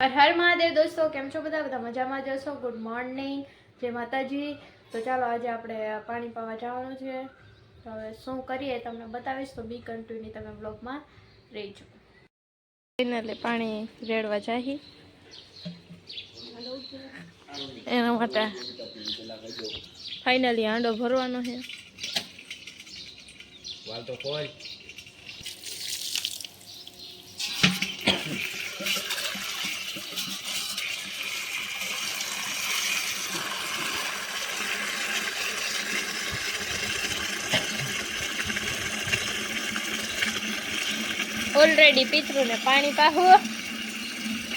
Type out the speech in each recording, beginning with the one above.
હર મહાદેવ દોસ્તો, કેમ છો બધા? બધા મજામાં જશો ગુડ મોર્નિંગ જય માતાજી. તો ચાલો આજે આપણે પાણી પાવા જવાનું છે. તો હવે શું કરીએ તમને બતાવીશ, તો બી કન્ટિન્યુ તમે બ્લોગમાં રહીજો. એટલે પાણી રેડવા જાહી. એના માટે ફાઇનલી હાંડો ભરવાનો છે. વાલ તો કોઈ ઓલરેડી પિતૃને પાણી પાહું.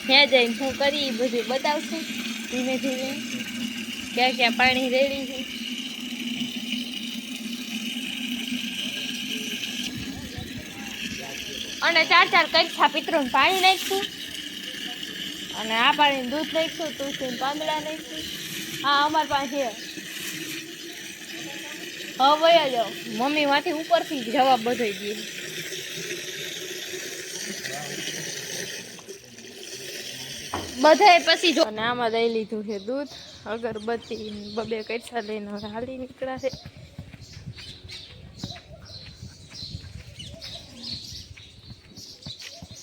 ત્યાં જઈને શું કરી એ બધું બતાવશું. ધીમે ધીમે. ક્યાં ક્યાં પાણી રેડી છે. અને ચાર ચાર કચ્છા પિતૃને પાણી નાખશું અને આ પાણી દૂધ નાખશું તુલસી પાંદડા નાખશું હા, અમારા પાસે હવે મમ્મી માંથી ઉપરથી જવાબ બધો દે. બધાય પછી જો આમાં લઈ લીધું છે દૂધ, અગરબત્તી, બબે કૈસા લઈને હાલી નીકળ્યા છે.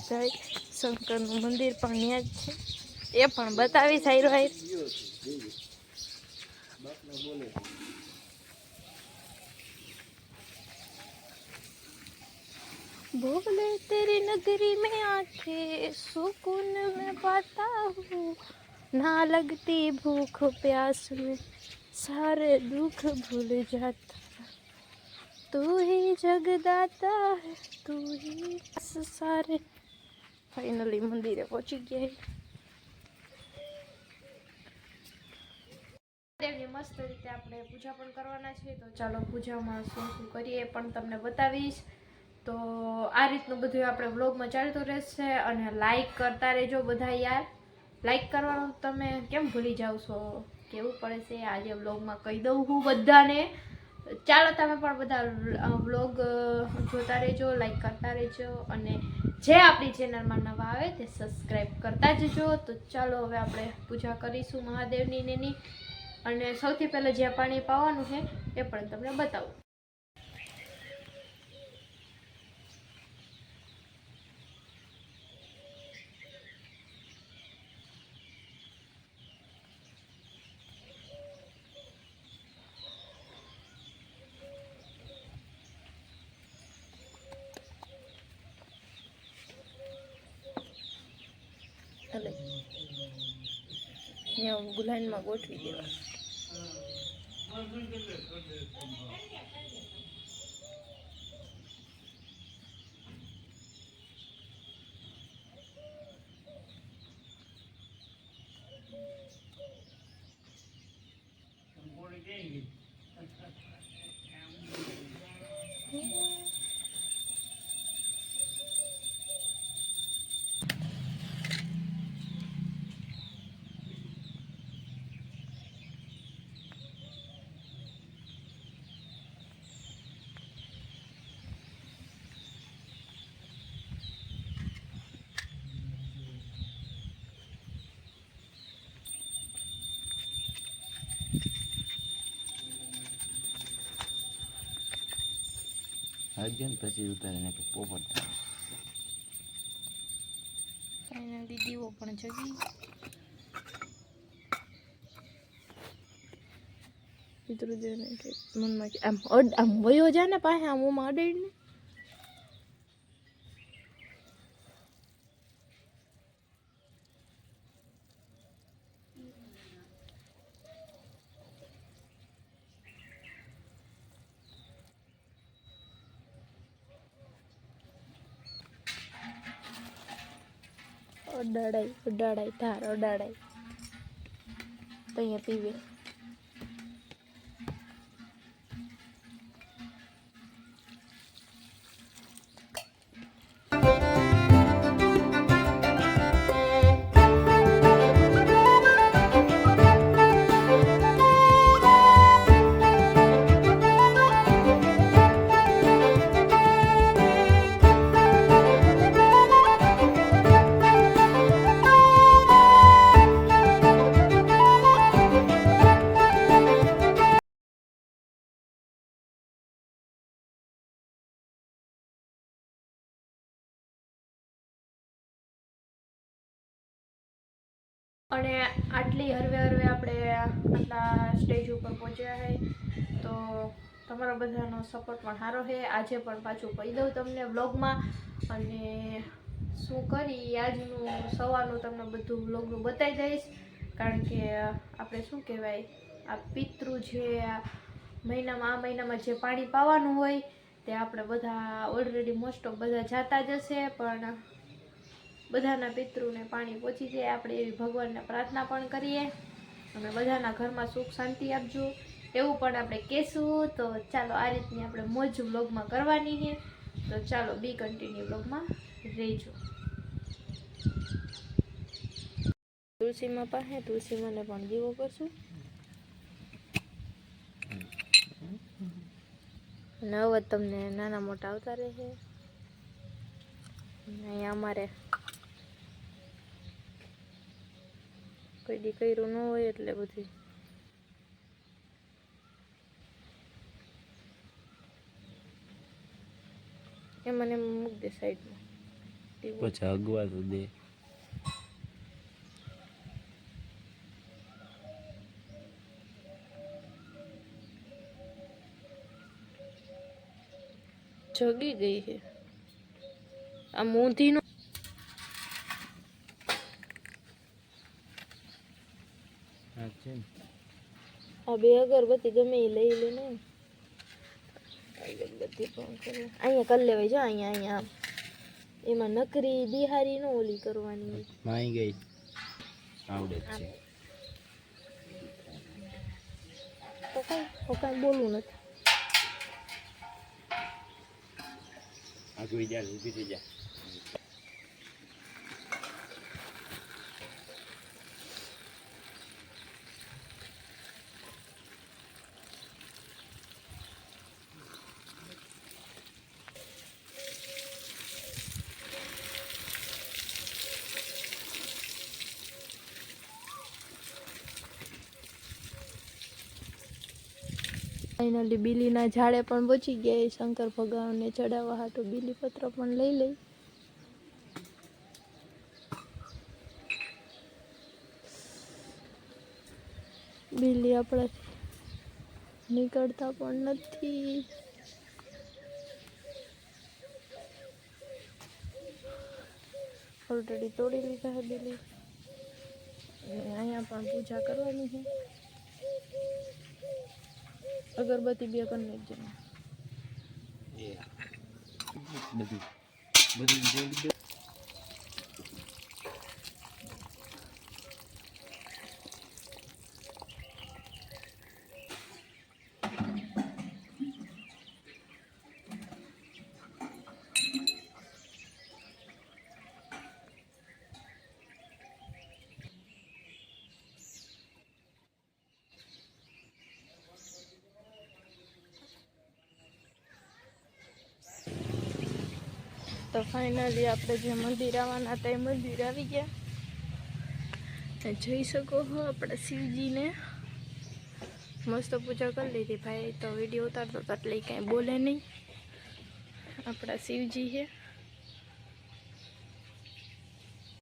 જય શંકરનું મંદિર પણ ત્યાં જ છે. એ પણ બતાવી સાઈરો આઈ बोले तेरी नगरी में आके सुकून में पाता हूँ ना लगती भूख प्यास में सारे दुख भूल जाता तू ही जगदाता है तू ही बस सारे ફાઇનલી મંદિરે પહોંચી ગયા દેવની મસ્ત રીતે આપણે પૂજા પણ કરવાના છે તો ચાલો પૂજામાં શું શું કરીએ એ પણ તમને બતાવીશ તો આ રીતનું બધું આપણે વ્લોગમાં ચાલતું રહેશે અને લાઈક કરતા રહેજો બધા યાર. લાઈક કરવાનું તમે કેમ ભૂલી જાવ છો? કેવું પડે છે આજે વ્લોગમાં કહી દઉં હું બધાને. ચાલો તમે પણ બધા વ્લોગ જોતા રહેજો લાઈક કરતા રહેજો અને જે આપણી ચેનલમાં નવા આવે તે સબસ્ક્રાઈબ કરતા જજો. તો ચાલો હવે આપણે પૂજા કરીશું મહાદેવની અને સૌથી પહેલાં જ્યાં પાણી પાવાનું છે એ પણ તમને બતાવું. ગુલાનમાં ગોઠવી દેવા. હજન પછી ઉતારીને પોપટ ફાઇનલી દીવો પણ જગી. પિતૃદેવને કે મનમાં કે આમ આમ વયો જા ને પાસે આમ ઓમાં અડાડ અડાડાઈ અડાડાઈ ધાર અડાડાઈ તો અહીંયા પીવે. અને આટલી હરવે હરવે આપણે આટલા સ્ટેજ ઉપર પહોંચ્યા છે તો તમારા બધાનો સપોર્ટ પણ સારો છે આજે પણ પાછું કહી દઉં તમને વ્લોગમાં અને શું કરી, આજનું સવારનું તમને બધું વ્લોગનું બતાવી દઈશ. કારણ કે આપણે શું કહેવાય, આ પિતૃ જે મહિનામાં, આ મહિનામાં જે પાણી પાવાનું હોય, તે આપણે બધા ઓલરેડી મોસ્ટ ઓફ બધા જાતા જ હશે. પણ બધાના પિતૃને પાણી પહોંચી જાય. આપણે એવી ભગવાનને પ્રાર્થના પણ કરીએ. અને બધાના ઘરમાં સુખ શાંતિ આપજો. એવું પણ આપણે કહેશું. તો ચાલો આ રીતની આપણે મોજ બ્લોગમાં કરવાની છે. તો ચાલો બી કન્ટિન્યુ બ્લોગમાં રહેજો. તુલસીમાં પાસે તુલસીમાંને પણ દીવો કરશું. અને હવે તમને નાના મોટા આવતા રહેશે અહીંયા અમારે કોઈ દી કર્યું ન હોય એટલે બધું એ મને મૂક દે સાઈડમાં. પછી અગવા તો દે. જગી ગઈ છે આ મોંધીનો હા છે ને આ બે અગરબત્તી ગમે એ લઈ લે ને. અગરબત્તી પણ કરે? અહીંયા કરી લેવાય જો અહીંયા અહીંયા. એમાં નકરી બિહારી નો ઓલી કરવાની. માઈ ગઈ. આવડે છે. તો કઈ તો કઈ બોલવું નથી. આગળ જા ઊભી થઈ જા. ફાઇનલી બીલીના ઝાડે પણ પહોંચી ગયા શંકર ભગવાનને ચડાવવા હાટું બીલીપત્ર પણ લઈ લઈ. બીલી આપણાથી નીકળતા પણ નથી. ઓલરેડી તોડી લીધા છે બીલી. અહીંયા પણ પૂજા કરવાની છે અગરબત્તી બે કરી એ. બધું. બધું તો ફાઇનલી આપણે જે મંદિર આવવાના હતા એ મંદિર આવી ગયા. જઈ શકો હો આપણે શિવજીને. મસ્ત પૂજા કરી લીધી ભાઈ. તો વીડિયો ઉતારતો એટલે કાંઈ બોલે નહીં. આપણા શિવજી છે.